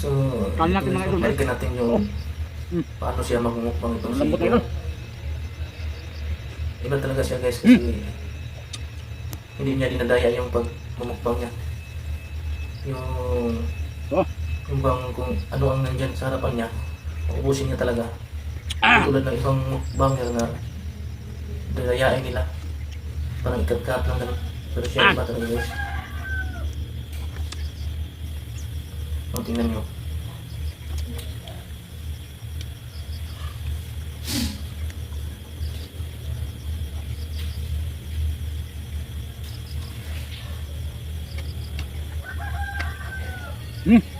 So, Kain natin mga idol, balikan natin yung Mm. paano siya magmumukbang itong Lambot siko. idol. Iba talaga siya guys kasi hindi niya dinadaya yung pagmumukbang niya. Yung Oh. yung bang kung ano ang nandyan sa harapan niya, uubusin niya talaga. Ah! Tulad ng ibang mukbanger na dadayain nila. Parang ikat-kat lang ganun. Pero siya Ah! iba talaga guys. O, tingnan niyo. Hmm.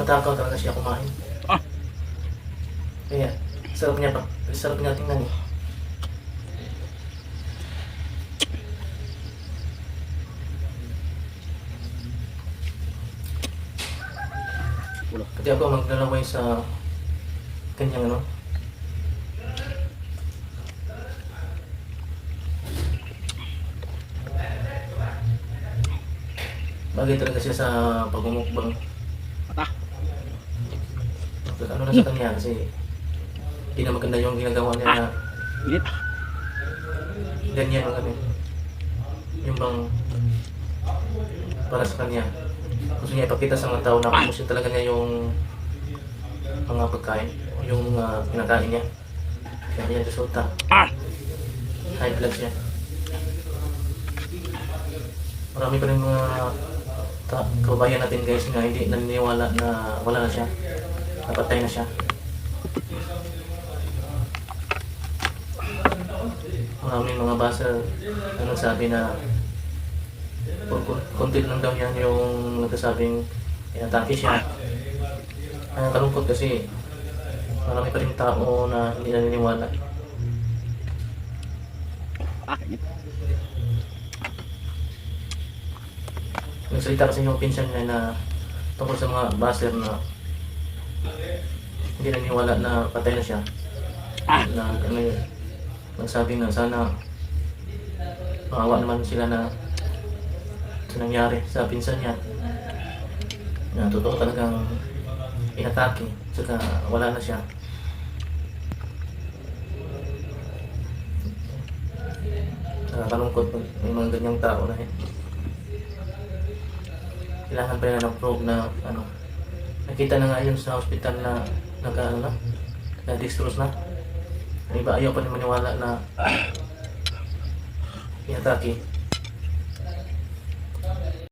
Matakaw talaga siya kumain. Ah. Kaya, sarap niya pa. Sarap niya tingnan eh. Pati ako maglalaway sa kanyang ano. Bagay talaga siya sa pagmumukbang. Ano na sa kanya kasi hindi na maganda yung ginagawa niya na Init. ganyan ang ano. Yung bang para sa kanya. Gusto niya ipakita sa mga tao na kumusta talaga niya yung mga pagkain, yung uh, pinakain niya. Kaya yung resulta, Ah. high blood siya. Marami pa rin mga ta- kababayan natin guys na hindi naniniwala na wala na siya. Napatay na siya. Maraming mga basa na nagsabi na konti lang daw yan yung nagsasabing inatake siya. Ay, kalungkot kasi marami pa rin tao na hindi naniniwala. Nagsalita kasi yung pinsan niya na tungkol sa mga baser na hindi naniniwala na patay na siya. Ah. Na ano yun, nagsabi na sana maawa naman sila na sa nangyari sa pinsan niya. Na totoo talagang inatake, saka wala na siya. Nakakalungkot pag may mga ganyang tao na eh. Kailangan pa nila ng probe na ano. Nakita na nga yun sa hospital na nagka ano na, na dextrose na. Yung iba ayaw pa rin maniwala na inatake.